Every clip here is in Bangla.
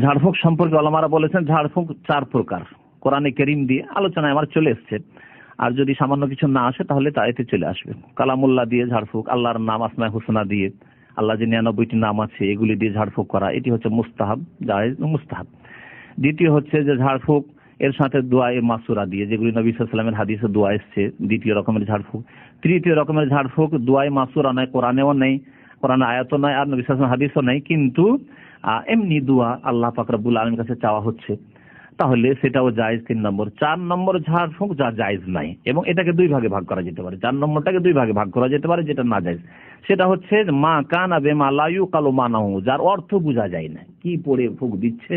ঝাড়ফুঁক সম্পর্কে আলমারা বলেছেন, ঝাড়ফুঁক চার প্রকার। কোরআনে করিম দিয়ে আলোচনায় আমার চলে এসছে। আর যদি সামান্য কিছু না আসে, তাহলে তা এতে চলে আসবে। কালামুল্লাহ দিয়ে ঝাড়ফুঁক, আল্লাহর নাম আসমায় হুসনা দিয়ে, আল্লাহ যে নিরানব্বইটি নাম আছে, এগুলি দিয়ে ঝাড়ফুঁক করা, এটি হচ্ছে মুস্তাহাব, জায়েজ মুস্তাহাব। দ্বিতীয় হচ্ছে যে ঝাড়ফুঁক, এর সাথে দোয়া এ মাসুরা দিয়ে, যেগুলি নবী সাল্লামের হাদিসে দোয়া এসছে, দ্বিতীয় রকমের ঝাড়ফুঁক। তৃতীয় রকমের ঝাড়ফুঁক দোয়াই মাসুরা নয়, কোরআনেও নেই। কোরআন আয়াত নাই, আর নবী সাল্লাম হাদিসও নাই, কিন্তু এমনি দোয়া আল্লাহ ফাকরাবুল আলমের কাছে চাওয়া হচ্ছে। তাহলে সেটাও জায়েজ তিন নম্বর। চার নম্বর ঝাড়ফুঁক যা জায়েজ নাই, এবং এটাকে দুই ভাগে ভাগ করা যেতে পারে। চার নম্বরটাকে দুই ভাগে ভাগ করা যেতে পারে, যেটা না জায়েজ। সেটা হচ্ছে মা কানা বেমা লাইউ কালো মানাহু, যার অর্থ বোঝা যায় না। কি পড়ে ফুক দিচ্ছে?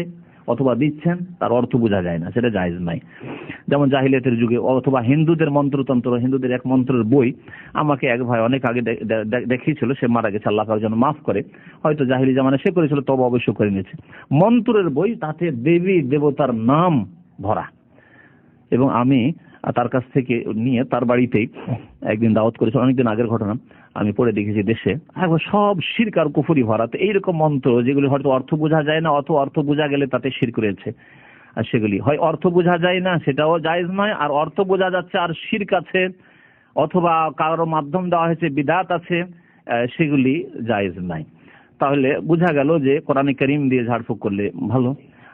অথবা দিচ্ছেন, তার অর্থ বোঝা যায় না, সেটা জায়েজ নাই। যেমন জাহিলিয়াতের যুগে, অথবা হিন্দুদের মন্ত্রতন্ত্র, হিন্দুদের এক মন্ত্রের বই আমাকে এক ভাই অনেক আগে দেখিয়েছিল, সে মারা গেছে, আল্লাহ যেন মাফ করে। হয়তো জাহিলি জামানে সে করেছিল, তবে অবশ্য করে নিয়েছে। মন্ত্রের বই, তাতে দেবী, দেবতার নাম ভরা। এবং আমি তার কাছ থেকে নিয়ে তার বাড়িতেই একদিন দাওয়াত করেছি অনেকদিন আগের ঘটনা। আমি পড়ে দেখেছি দেশে, একবার সব শির্ক আর কুফুরি ভরা। তো এইরকম মন্ত্র যেগুলি হয়তো অর্থ বোঝা যায় না, অত অর্থ বোঝা গেলে তাতে শির করেছে আর সেগুলি, হয় অর্থ বোঝা যায় না, সেটাও জায়েজ নয়, আর অর্থ বোঝা যাচ্ছে, আর শির্ক আছে, অথবা কারোর মাধ্যম দেওয়া হয়েছে বিদাত আছে সেগুলি জায়েজ নাই। তাহলে বোঝা গেল যে কোরআনে করিম দিয়ে ঝাড়ফুঁক করলে ভালো।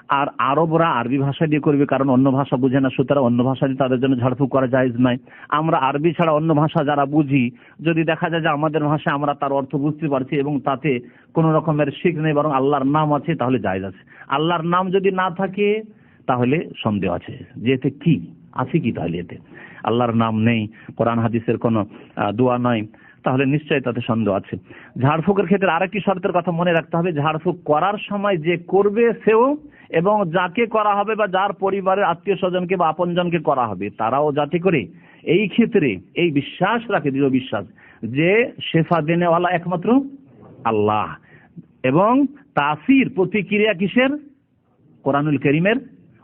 আর আরবরা আরবি ভাষা দিয়ে করবে, কারণ অন্য ভাষা বুঝে না, সুতরাং অন্য ভাষা দিয়ে তাদের জন্য ঝাড়ফুঁক করা জায়েজ নাই আমরা আরবি ছাড়া অন্য ভাষা যারা বুঝি, যদি দেখা যায় যে আমাদের ভাষা আমরা তার অর্থ বুঝতে পারছি এবং তাতে কোনো রকমের শিখ নেই, বরং আল্লাহর নাম আছে, তাহলে জায়েজ আছে। আল্লাহর নাম যদি না থাকে, তাহলে সন্দেহ আছে। যে এতে কি? আছে কি তাহলে এতে? আল্লাহর নাম নেই, কোরআন হাদিসের কোনো দোয়া নয়, তাহলে নিশ্চয়ই তাতে সন্দেহ আছে। ঝাড়ফুঁকের ক্ষেত্রে আরেকটি শর্তের কথা মনে রাখতে হবে, ঝাড়ফুঁক করার সময় যে করবে সেও এবং যাকে করা হবে বা যার পরিবারের আত্মীয় স্বজনকে বা আপনজনকে করা হবে, তারাও যাতে করে এই ক্ষেত্রে এই বিশ্বাস রাখে, দৃঢ় বিশ্বাস, যে শেফা দেনেওয়ালা একমাত্র আল্লাহ। এবং তাসির প্রতিক্রিয়া কিসের? কোরআনুল করিমের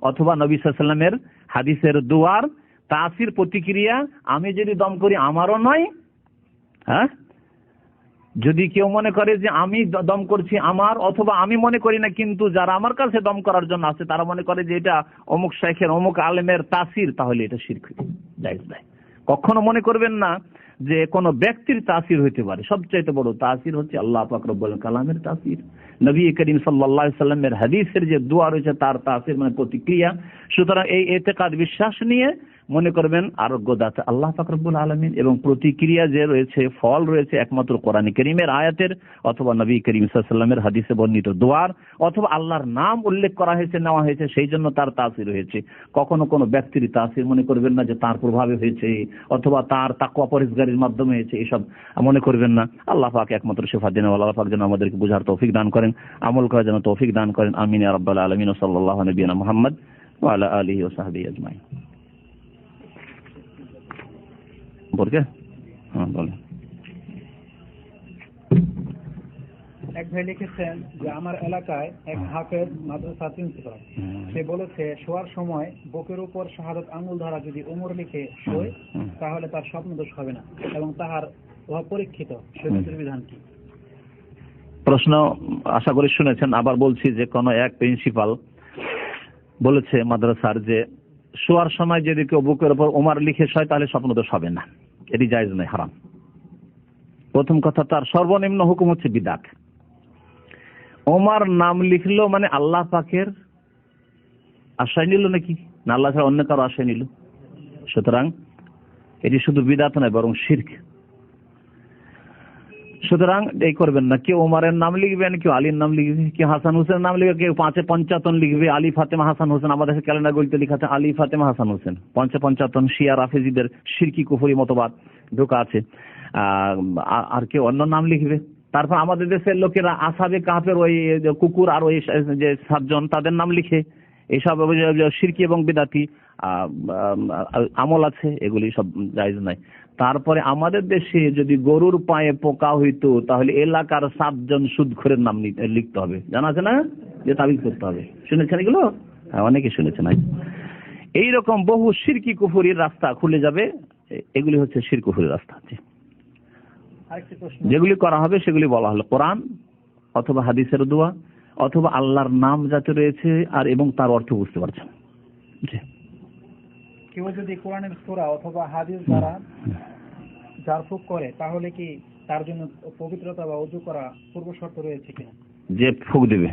অথবা নবী সাল্লামের হাদিসের দুয়ার। তাসির প্রতিক্রিয়া, আমি যদি দম করি, আমারও নয় হ্যাঁ? যদি কেউ মনে করে যে আমি দম করছি আমার, অথবা আমি মনে করি না, কিন্তু যারা আমার কাছে দম করার জন্য আছে, তারা মনে করে যে এটা অমুক শেখের, অমুক আলেমের তাসির, তাহলে এটা নাই। কখনো মনে করবেন না যে কোনো ব্যক্তির তাসির হইতে পারে। সবচাইতে বড় তাসির হচ্ছে আল্লাহ পাক রব্বুল কালামের তাসির। নবী করিম আলাইহি সাল্লামের হাদিসের যে দোয়া রয়েছে, তার তাসির মানে প্রতিক্রিয়া। সুতরাং এই এতেকাদ বিশ্বাস নিয়ে মনে করবেন আরোগ্য দাতা আল্লাহ ফাকরবুল আলমিন এবং প্রতিক্রিয়া যে রয়েছে, ফল রয়েছে একমাত্র কোরআন করিমের আয়াতের অথবা নবী করিম সাল্লামের হাদিসে বর্ণিত দোয়ার, অথবা আল্লাহর নাম উল্লেখ করা হয়েছে, নেওয়া হয়েছে, সেই জন্য তার তাসির হয়েছে। কখনো কোনো ব্যক্তির তাসির মনে করবেন না যে তার প্রভাবে হয়েছে, অথবা তার তাকুয়া পরিষ্কারের মাধ্যমে হয়েছে, এসব মনে করবেন না। আল্লাহ পাক একমাত্র শেফা দিন আল্লাহ পাক যেন আমাদেরকে বোঝার তৌফিক দান করেন, আমল করার জন্য তৌফিক দান করেন। আমিন আব্বাল আলমিন সাল্লাহ নবীনা মোহাম্মদ ওয়ালা আলী ও সাহাবি আজমাই সম্পর্কে হ্যাঁ বলেন এক ভাই লিখেছেন যে আমার এলাকায় এক হাফেজ মাদ্রাসা প্রিন্সিপাল। সে বলেছে শোয়ার সময় বুকের উপর শাহাদত আঙ্গুল ধরা যদি ওমর লিখে শোয় তাহলে তার স্বপ্ন দোষ হবে না এবং তাহার উহা পরীক্ষিত বিধান কি? প্রশ্ন আশা করি শুনেছেন আবার বলছি যে কোন এক প্রিন্সিপাল বলেছে মাদ্রাসার যে শোয়ার সময় যদি কেউ বুকের উপর ওমার লিখে শয় তাহলে স্বপ্নদোষ হবে না। এটি জায়জ নয়, হারাম। প্রথম কথা, তার সর্বনিম্ন হুকুম হচ্ছে বিদাত। ওমার নাম লিখলো মানে আল্লাহ পাকের আশ্রয় নিল নাকি? না, আল্লাহ ছাড়া অন্য কারও আশ্রয় নিল। সুতরাং এটি শুধু বিদাত নয়, বরং শির্ক। সুতরাং এই করবেন না। কেউ ওমারের নাম লিখবেন, কেউ আলীর নাম লিখবে কেউ হাসান হোসেন নাম লিখবে কেউ পাঁচে পঞ্চাতন লিখবে, আলী, ফাতেমা, হাসান হোসেন। আমাদের ক্যালেন্ডার বলতে লেখা আছে আলী, ফাতেমা, হাসান হোসেন। পঞ্চে পঞ্চাতন শিয়া, রাফেজিদের সিরকি, কুফরি মতবাদ ঢোকা আছে। আর- কেউ অন্য নাম লিখবে। তারপর আমাদের দেশের লোকেরা আসাবে কাহাপের ওই কুকুর আর ওই যে সাতজন, তাদের নাম লিখে এইসব সিরকি এবং বিদাতি আমল আছে। এগুলি সব জায়জ নাই। তারপরে আমাদের দেশে যদি গরুর পায়ে পোকা হইতো তাহলে এলাকার সাতজন সুদখোরের নাম লিখতে হবে। জানা আছে না? যে তাবিজ করতে হবে। শুনেছেন এগুলো? হ্যাঁ অনেকে শুনেছেন এইরকম বহু সিরকি কুফুরির রাস্তা খুলে যাবে। এগুলি হচ্ছে শির কুফুরির রাস্তা। যেগুলি করা হবে সেগুলি বলা হলো কোরআন অথবা হাদিসের দোয়া অথবা আল্লাহর নাম যাতে রয়েছে আর এবং তার অর্থ বুঝতে পারছেন। জি। কেউ যদি কোরআনের সূরা অথবা হাদিস দ্বারা ঝাড়ফুঁক করে, তাহলে কি তার জন্য পবিত্রতা বা অজু করা পূর্ব শর্ত রয়েছে কিনা? যে ফুক দিবে।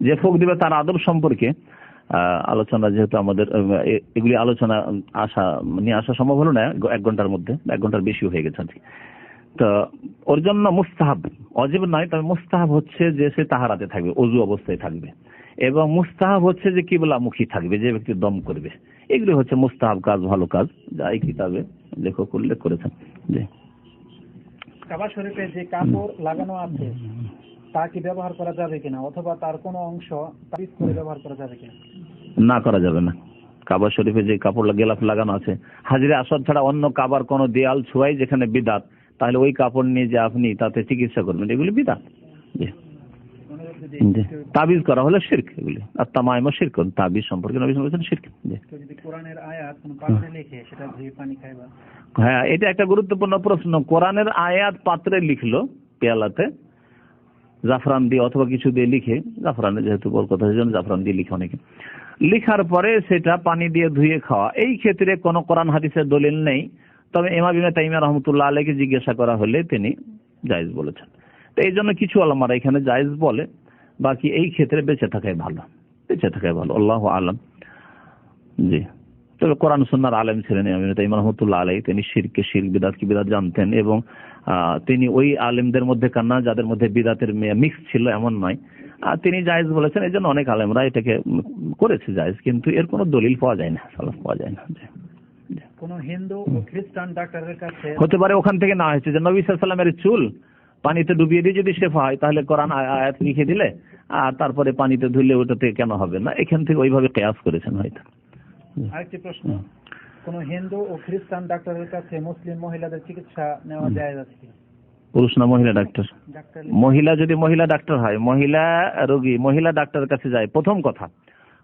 যে ফুক দিবে তার আদব সম্পর্কে আলোচনা যেহেতু আমাদের এগুলি আলোচনা, আসা, নিয়ে আসা সম্ভব হলো না, এক ঘণ্টার মধ্যে, এক ঘণ্টার বেশি হয়ে গেছে আজকে তো ওর জন্য মুস্তাহাব, অজীব নয়, তবে মুস্তাহাব হচ্ছে যে সে তাহারাতে থাকবে, অজু অবস্থায় থাকবে। এবং মুস্তাহাব হচ্ছে যে কিবলা মুখী থাকবে, যে ব্যক্তি দম করবে। এগুলি হচ্ছে মুস্তাহাব কাজ ভালো কাজ যা এই কিতাবে লেখক উল্লেখ করেছেন। জি। কাবা শরীফে যে কাপড় লাগানো আছে তা কি ব্যবহার করা যাবে কিনা? অথবা তার কোনো অংশ তাবিজ করে ব্যবহার করা যাবে কিনা? না করা যাবে না। কাবা শরীফে যে কাপড় গেলাফ লাগানো আছে হাজিরে আসর ছাড়া অন্য কাবার কোনো দেয়াল ছোঁয়াই যেখানে বিদাত তাহলে ওই কাপড় নিয়ে যে আপনি তাতে চিকিৎসা করবেন এগুলি বিদাত। তাবিজ করা হলে শির্ক এগুলি। আর শির্ক তাবিজ সম্পর্কে নবী বলেছেন শির্ক। হ্যাঁ এটা একটা গুরুত্বপূর্ণ প্রশ্ন। কোরআনের আয়াত পাত্রে লিখলো পেয়ালাতে জাফরান দিয়ে অথবা কিছু দিয়ে লিখে জাফরানে যেহেতু বল কথা সেজন্য জাফরান দিয়ে লিখে অনেকে। লিখার পরে সেটা পানি দিয়ে ধুয়ে খাওয়া। এই ক্ষেত্রে কোনো কোরআন হাদিসের দলিল নেই। তবে এমা ইবনে তাইমিয়া রহমতুল্লাহ আলাইকে জিজ্ঞাসা করা হলে তিনি জায়েজ বলেছেন। তো এই জন্য কিছু আলমারা এখানে জায়েজ বলে। বাকি এই ক্ষেত্রে বেঁচে থাকাই ভালো বেঁচে থাকাই ভালো আল্লাহ আলম। জি। তবে কোরআন সুন্নার আলেম ছিলেন ইমাম রহমতুল্লাহ আলাই তিনি শিরকে শির বিদাত কি বিদাত জানতেন এবং তিনি ওই আলেমদের মধ্যে কান্না যাদের মধ্যে বিদাতের মিক্স ছিল এমন নয়। আর তিনি জায়েজ বলেছেন এই জন্য অনেক আলেমরা এটাকে করেছে জায়েজ কিন্তু এর কোনো দলিল পাওয়া যায় না সালাফ পাওয়া যায় না কোন হিন্দু খ্রিস্টান ডাক্তারের কাছে হতে পারে ওখান থেকে না হয়েছে যে নবী সাল্লামের চুল পানিতে ডুবিয়ে দিয়ে যদি শেফা হয় তাহলে কোরআন আয়াত লিখে দিলে আর তারপরে পানিতে ধুলে ওটাতে কেন হবে না? এখান থেকে ওইভাবে কেয়াস করেছেন হয়তো। আরেকটি প্রশ্ন। কোন হিন্দু ও খ্রিস্টান ডাক্তারের কাছে মুসলিম মহিলাদের চিকিৎসা নেওয়া যায় আছে পুরুষ না মহিলা ডাক্তার? মহিলা যদি মহিলা ডাক্তার হয় মহিলা রোগী মহিলা ডাক্তারের কাছে যায় প্রথম কথা।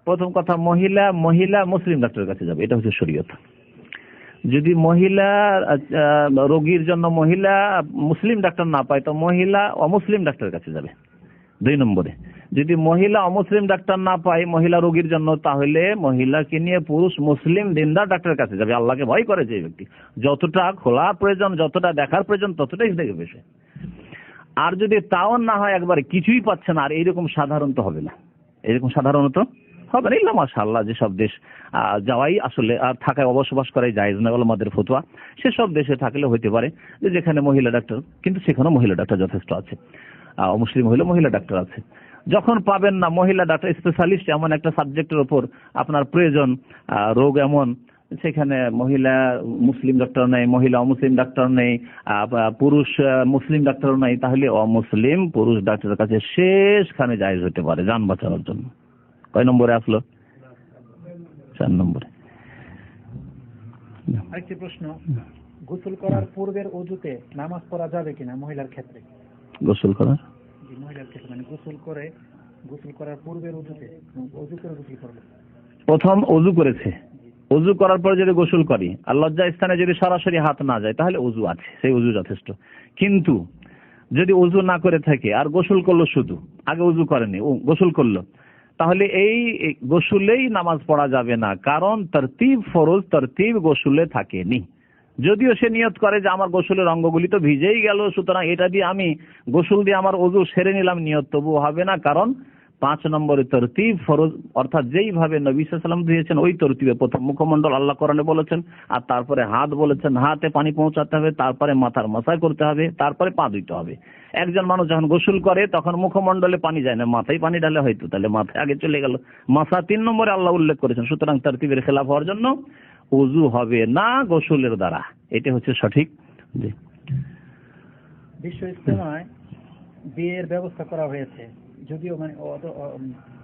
প্রথম কথা মহিলা মহিলা মুসলিম ডাক্তারের কাছে যাবে এটা হচ্ছে শরীয়ত। যদি মহিলা রোগীর জন্য মহিলা মুসলিম ডাক্তার না পায়, তো মহিলা অমুসলিম ডাক্তারের কাছে যাবে। দুই নম্বরে। যদি মহিলা অমুসলিম ডাক্তার না পায়, মহিলা রোগীর জন্য, তাহলে মহিলাকে নিয়ে পুরুষ মুসলিম দিনদার ডাক্তারের কাছে যাবে। আল্লাহকে ভয় করে যে ব্যক্তি। যতটা খোলার প্রয়োজন, যতটা দেখার প্রয়োজন, ততটাই দেখবে সে। আর যদি তাও না হয়, একবার কিছুই পাচ্ছে না, আর এইরকম সাধারণত হবে না। এরকম সাধারণত হবে না ইল্লা মাশাআল্লাহ, যেসব দেশ যাওয়াই আসলে, আর থাকায় বসবাস করাই জায়েজ না বলে আমাদের ফতোয়া। সেসব দেশে থাকলে হইতে পারে যে যেখানে মহিলা ডাক্তার, কিন্তু সেখানেও মহিলা ডাক্তার যথেষ্ট আছে। মুসলিম হইলে মহিলা ডাক্তার আছে। যখন পাবেন না মহিলা ডাক্তার স্পেশালিস্ট এমন একটা সাবজেক্টের উপর আপনার প্রয়োজন রোগ এমন, সেখানে মহিলা মুসলিম ডাক্তার নেই, মহিলা অমুসলিম ডাক্তার নেই পুরুষ মুসলিম ডাক্তার নেই, তাহলে অমুসলিম পুরুষ ডাক্তারের কাছে শেষখানে জায়েজ হতে পারে, যান বাঁচানোর জন্য। কয় নম্বরে আসলো? চার নম্বরে। আরেকটি প্রশ্ন গোসল করার পূর্বের অজুতে নামাজ পড়া যাবে কিনা মহিলার ক্ষেত্রে? গোসল করার? মহিলার ক্ষেত্রে মানে গোসল করে গোসল করার পূর্বের অজুতে অজু করে গোসল করবে। প্রথম অজু করেছে। অজু করার পরে যদি গোসল করি আর লজ্জা স্থানে যদি সরাসরি হাত না যায় তাহলে অজু আছে সেই অজু যথেষ্ট। কিন্তু যদি অজু না করে থাকে আর গোসল করল শুধু আগে অজু করেনি ও গোসল করল তাহলে এই গোসুলেই নামাজ পড়া যাবে না, কারণ তরতিব ফরজ, তরতিব গোসুলে থাকেনি। যদিও সে নিয়ত করে যে আমার গোসুলের অঙ্গগুলি তো ভিজেই গেল, সুতরাং এটা দিয়ে আমি গোসুল দিয়ে আমার অজু সেরে নিলাম, নিয়ত তবুও হবে না, কারণ পাঁচ নম্বরে তরতিব, ফরজ, অর্থাৎ যেইভাবে নবী সাল্লাম দিয়েছেন, ওই তরতিবে প্রথম মুখমন্ডল আল্লাহ কোরআনে বলেছেন, আর তারপরে হাত বলেছেন, হাতে পানি পৌঁছাতে হবে, তারপরে মাথার মাসায় করতে হবে, তারপরে পা ধুইতে হবে। একজন মানুষ যখন গোসল করে, তখন মুখমন্ডলে পানি যায় না, মাথায় পানি ঢালে হয়তো, তাহলে মাথায় আগে চলে গেল। মাথা তিন নম্বরে আল্লাহ উল্লেখ করেছেন, সুতরাং তরতিবের খেলাফ হওয়ার জন্য উজু হবে না গোসলের দ্বারা। এটা হচ্ছে সঠিক। বিশ্ব ইস্তেমায় বিয়ের ব্যবস্থা করা হয়েছে। যদিও মানে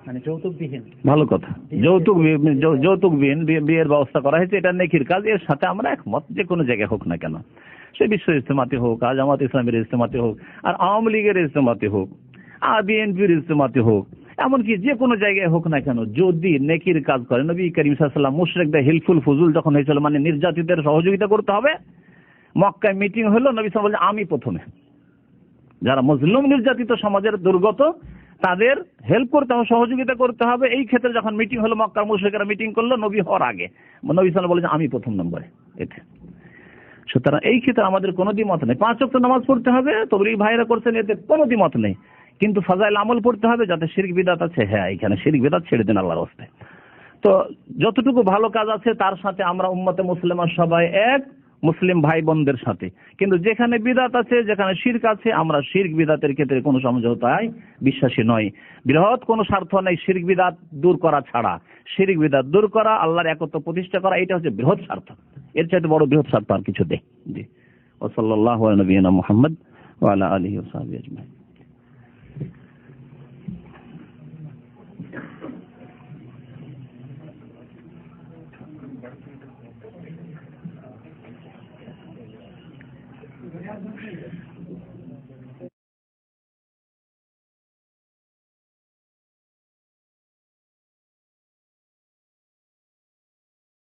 মানে যৌতুকবিহীন। ভালো কথা। যৌতুক বিয়ে- যৌ- যৌতুক বিহীন বিয়ে- বিয়ের ব্যবস্থা করা হয়েছে এটা নেকির কাজ। এর সাথে আমরা একমত যে কোনো জায়গায় হোক না কেন। সে বিশ্ব ইস্তেমাতে হোক আর জামাত ইসলামের ইস্তেমাতে হোক আর আওয়ামী লীগের ইস্তেমাতে হোক আর বিএনপির ইস্তেমাতে হোক এমনকি যে কোনো জায়গায় হোক না কেন যদি নেকির কাজ করে নবী করিম সাল্লাম মুশরেকদের হিলফুল ফুজুল যখন হয়েছিল মানে নির্যাতিতদের সহযোগিতা করতে হবে মক্কায় মিটিং হলো নবী বলছে আমি প্রথমে। যারা মজলুম নির্যাতিত সমাজের দুর্গত তাদের হেল্প করতে হবে, সহযোগিতা করতে হবে। এই ক্ষেত্রে যখন মিটিং হলো, মক্কার মুশরিকরা মিটিং করল, নবী হওয়ার আগে। নবী সাল্লাল্লাহু বলেছেন, আমি প্রথম নম্বরে এতে। সুতরাং এই ক্ষেত্রে আমাদের কোনো দ্বিমত নেই। পাঁচ ওয়াক্ত নামাজ পড়তে হবে, তবলিগ ভাইরা করছেন এতে, কোনো দ্বিমত নেই। কিন্তু ফাজাইল আমল পড়তে হবে, যাতে শিরক বিদাত আছে। হ্যাঁ এখানে শিরক বিদাত ছেড়ে দিন আল্লাহর হস্তে। তো যতটুকু ভালো কাজ আছে, তার সাথে আমরা উম্মতে মুসলিমা সবাই এক। মুসলিম ভাই বোনদের সাথে। কিন্তু যেখানে বিদাত আছে, যেখানে শির্ক আছে, আমরা শির্ক বিদাতের ক্ষেত্রে কোনো সমঝোতায় বিশ্বাসী নই। বৃহৎ কোনো স্বার্থ নেই শির্ক বিদাত দূর করা ছাড়া। শির্ক বিদাত দূর করা, আল্লাহর একত্র প্রতিষ্ঠা করা এটা হচ্ছে বৃহৎ স্বার্থ। এর চাইতে বড় বৃহৎ স্বার্থ আর কিছু দেয় জি। ওসল্লাহ নবীনা মোহাম্মদ ওয়ালা আলহি আজমাই